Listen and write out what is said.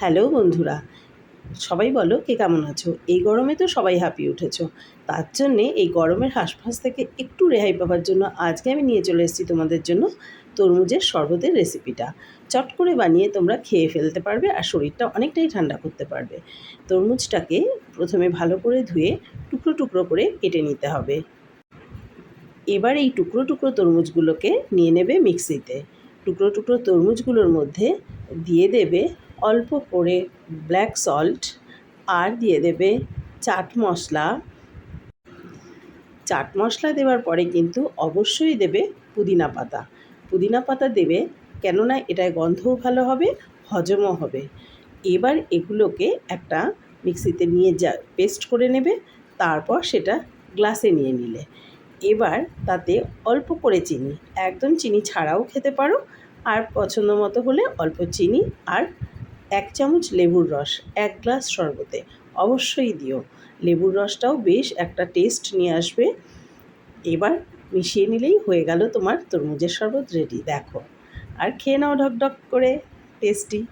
Hello বন্ধুরা, সবাই বলো কে কেমন আছো? এই গরমে তো সবাই হাঁপিয়ে উঠেছো। তার জন্যে এই গরমের হাঁসফাঁস থেকে একটু রেহাই পাওয়ার জন্য আজকে আমি নিয়ে চলে এসেছি তোমাদের জন্য তরমুজের শরবতের রেসিপিটা। চট করে বানিয়ে তোমরা খেয়ে ফেলতে পারবে আর শরীরটা অনেকটাই ঠান্ডা করতে পারবে। তরমুজটাকে প্রথমে ভালো করে ধুয়ে টুকরো টুকরো করে কেটে নিতে হবে। এবার এই টুকরো টুকরো তরমুজগুলোকে নিয়ে নেবে মিক্সিতে। টুকরো টুকরো তরমুজগুলোর মধ্যে দিয়ে দেবে অল্প করে ব্ল্যাক সল্ট আর দিয়ে দেবে চাট মশলা। চাট মশলা দেওয়ার পরে কিন্তু অবশ্যই দেবে পুদিনা পাতা। পুদিনা পাতা দেবে কেননা এটায় গন্ধও ভালো হবে, হজমও হবে। এবার এগুলোকে একটা মিক্সিতে নিয়ে যা, পেস্ট করে নেবে, তারপর সেটা গ্লাসে নিয়ে নিলে। এবার তাতে অল্প করে চিনি, একদম চিনি ছাড়াও খেতে পারো। আর পছন্দ মতো হলে অল্প চিনি আর এক চামচ লেবুর রস, এক গ্লাস শরবতে। অবশ্যই দিও। লেবুর রসটাও বেশ একটা টেস্ট নিয়ে আসবে। এবার মিশিয়ে নিলেই হয়ে গেল তোমার তরমুজের শরবত রেডি দেখো। আর খেয়ে নাও ঢকঢক করে টেস্টি